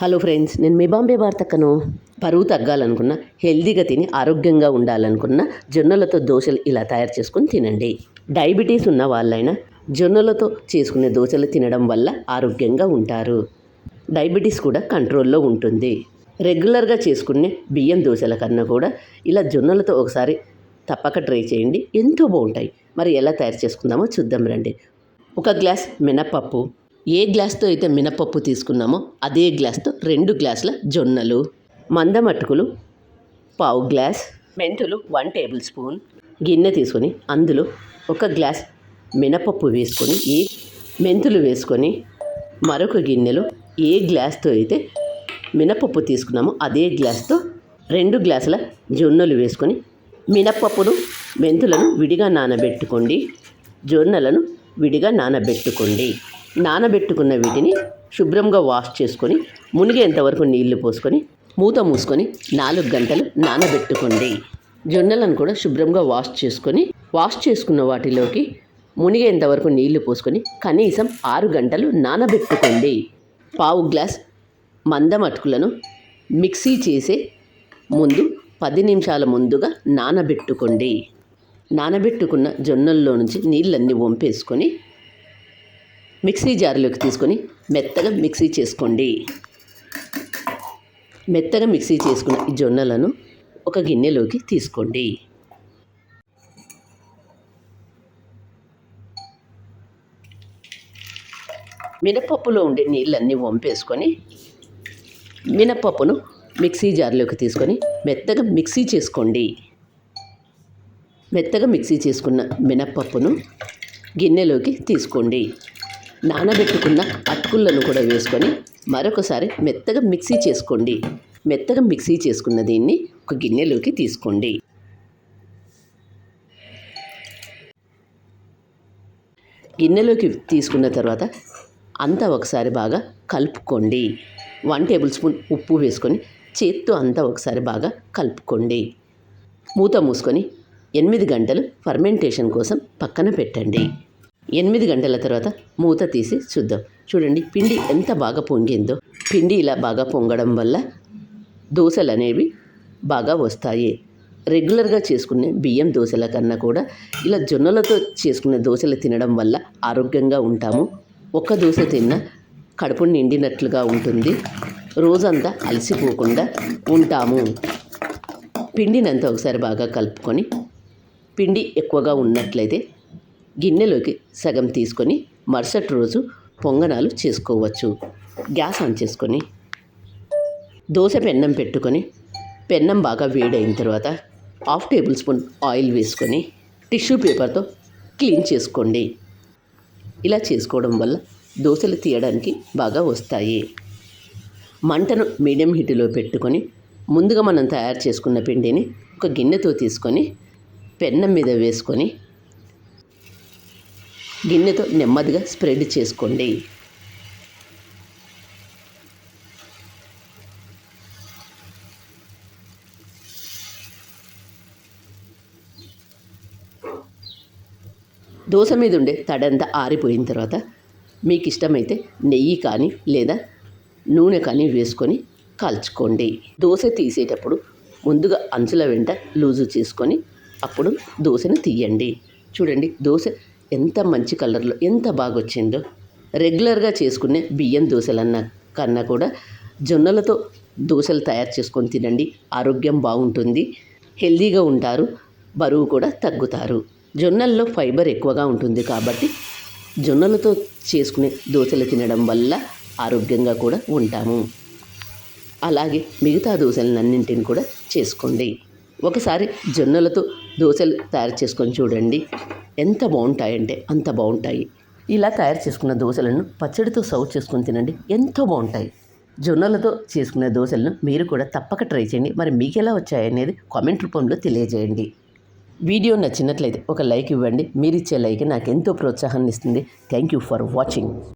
Hello friends నేను మీ బాంబే పరువు తగ్గాలనుకున్న హెల్దీగా తిని ఆరోగ్యంగా ఉండాలనుకున్న జొన్నలతో దోశలు ఇలా తయారు చేసుకుని తినండి. డయాబెటీస్ ఉన్న వాళ్ళైనా జొన్నలతో చేసుకునే దోశలు తినడం వల్ల ఆరోగ్యంగా ఉంటారు. డయాబెటీస్ కూడా కంట్రోల్లో ఉంటుంది. రెగ్యులర్గా చేసుకునే బియ్యం దోశల కన్నా కూడా ఇలా జొన్నలతో ఒకసారి తప్పక ట్రై చేయండి. ఎంతో బాగుంటాయి. మరి ఎలా తయారు చేసుకుందామో చూద్దాం రండి. ఒక గ్లాస్ మినపప్పు ఏ గ్లాస్తో అయితే మినపప్పు తీసుకున్నామో అదే గ్లాస్తో రెండు గ్లాసుల జొన్నలు మందమటుకులు పావు గ్లాస్ మెంతులు వన్ టేబుల్ స్పూన్ గిన్నె తీసుకొని అందులో ఒక గ్లాస్ మినపప్పు వేసుకొని ఏ మెంతులు వేసుకొని మరొక గిన్నెలో ఏ గ్లాస్తో అయితే మినపప్పు తీసుకున్నామో అదే గ్లాస్తో రెండు గ్లాసుల జొన్నలు వేసుకొని మినపప్పును మెంతులను విడిగా నానబెట్టుకోండి జొన్నలను విడిగా నానబెట్టుకోండి. నానబెట్టుకున్న వీటిని శుభ్రంగా వాష్ చేసుకొని మునిగేంతవరకు నీళ్ళు పోసుకొని మూత మూసుకొని నాలుగు గంటలు నానబెట్టుకోండి. జొన్నలను కూడా శుభ్రంగా వాష్ చేసుకొని వాష్ చేసుకున్న వాటిలోకి మునిగేంతవరకు నీళ్ళు పోసుకొని కనీసం ఆరు గంటలు నానబెట్టుకోండి. పావు గ్లాస్ మందం అటుకులను మిక్సీ చేసే ముందు పది నిమిషాల ముందుగా నానబెట్టుకోండి. నానబెట్టుకున్న జొన్నల్లో నుంచి నీళ్ళన్నీ వంపేసుకొని మిక్సీ జార్లోకి తీసుకొని మెత్తగా మిక్సీ చేసుకోండి. మెత్తగా మిక్సీ చేసుకున్న ఈ జొన్నలను ఒక గిన్నెలోకి తీసుకోండి. మినపప్పులో ఉండే నీళ్ళన్నీ వంపేసుకొని మినపప్పును మిక్సీ జార్లోకి తీసుకొని మెత్తగా మిక్సీ చేసుకోండి. మెత్తగా మిక్సీ చేసుకున్న మినపప్పును గిన్నెలోకి తీసుకోండి. నానబెట్టుకున్న అటుకులను కూడా వేసుకొని మరొకసారి మెత్తగా మిక్సీ చేసుకోండి. మెత్తగా మిక్సీ చేసుకున్న దీన్ని ఒక గిన్నెలోకి తీసుకోండి. గిన్నెలోకి తీసుకున్న తర్వాత అంతా ఒకసారి బాగా కలుపుకోండి. వన్ టేబుల్ స్పూన్ ఉప్పు వేసుకొని చేత్తో అంతా ఒకసారి బాగా కలుపుకోండి. మూత మూసుకొని ఎనిమిది గంటలు ఫర్మెంటేషన్ కోసం పక్కన పెట్టండి. ఎనిమిది గంటల తర్వాత మూత తీసి చూద్దాం. చూడండి పిండి ఎంత బాగా పొంగిందో. పిండి ఇలా బాగా పొంగడం వల్ల దోశలు అనేవి బాగా వస్తాయి. రెగ్యులర్గా చేసుకునే బియ్యం దోశల కన్నా కూడా ఇలా జొన్నలతో చేసుకునే దోశలు తినడం వల్ల ఆరోగ్యంగా ఉంటాము. ఒక్క దోశ తిన్నా కడుపు నిండినట్లుగా ఉంటుంది. రోజంతా అలసిపోకుండా ఉంటాము. పిండినంతా ఒకసారి బాగా కలుపుకొని పిండి ఎక్కువగా ఉన్నట్లయితే గిన్నెలోకి సగం తీసుకొని మరుసటి రోజు పొంగనాలు చేసుకోవచ్చు. గ్యాస్ ఆన్ చేసుకొని దోశ పెన్నం పెట్టుకొని పెన్నం బాగా వేడైన తర్వాత హాఫ్ టేబుల్ స్పూన్ ఆయిల్ వేసుకొని టిష్యూ పేపర్తో క్లీన్ చేసుకోండి. ఇలా చేసుకోవడం వల్ల దోశలు తీయడానికి బాగా వస్తాయి. మంటను మీడియం హీటులో పెట్టుకొని ముందుగా మనం తయారు చేసుకున్న పిండిని ఒక గిన్నెతో తీసుకొని పెన్నం మీద వేసుకొని గిన్నెతో నెమ్మదిగా స్ప్రెడ్ చేసుకోండి. దోశ మీద ఉండే తడంతా ఆరిపోయిన తర్వాత మీకు ఇష్టమైతే నెయ్యి కానీ లేదా నూనె కానీ వేసుకొని కాల్చుకోండి. దోశ తీసేటప్పుడు ముందుగా అంచుల వెంట లూజు చేసుకొని అప్పుడు దోశను తీయండి. చూడండి దోశ ఎంత మంచి కలర్లో ఎంత బాగా వచ్చిందో రెగ్యులర్గా చేసుకునే బియ్యం దోశలన్న కన్నా కూడా జొన్నలతో దోశలు తయారు చేసుకొని తినండి. ఆరోగ్యం బాగుంటుంది. హెల్దీగా ఉంటారు. బరువు కూడా తగ్గుతారు. జొన్నల్లో ఫైబర్ ఎక్కువగా ఉంటుంది కాబట్టి జొన్నలతో చేసుకునే దోశలు తినడం వల్ల ఆరోగ్యంగా కూడా ఉంటాము. అలాగే మిగతా దోశలన్నింటిని కూడా చేసుకోండి. ఒకసారి జొన్నలతో దోశలు తయారు చేసుకొని చూడండి. ఎంత బాగుంటాయంటే అంత బాగుంటాయి. ఇలా తయారు చేసుకున్న దోశలను పచ్చడితో సర్వ్ చేసుకుని తినండి. ఎంతో బాగుంటాయి. జొన్నలతో చేసుకునే దోశలను మీరు కూడా తప్పక ట్రై చేయండి. మరి మీకు ఎలా వచ్చాయనేది కామెంట్ రూపంలో తెలియజేయండి. వీడియో నచ్చినట్లయితే ఒక లైక్ ఇవ్వండి. మీరిచ్చే లైక్ నాకు ఎంతో ప్రోత్సాహాన్ని ఇస్తుంది. Thank you for watching.